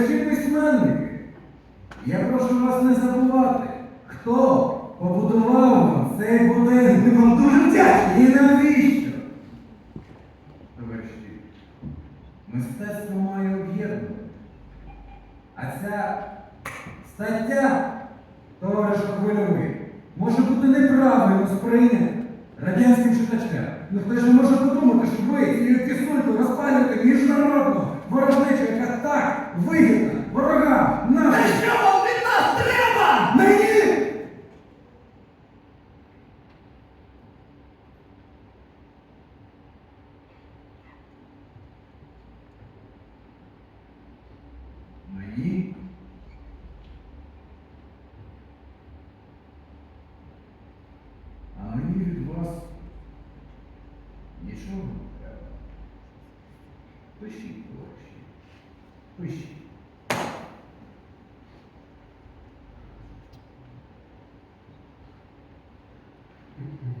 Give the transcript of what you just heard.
Товариші письменники, я прошу вас не забувати, хто побудував вам цей будинок. Ми вам дуже вдячні. І навіщо? Товариші, мистецтво має об'єднувати. А ця стаття, товаришу Хвильовий, може бути неправильно сприйнята радянським читачем. Ну хто ж може подумати, що ви цією кисулькою Мені? А мені від вас нічого не треба. Пишіть, товариші. Пишіть. Мгм.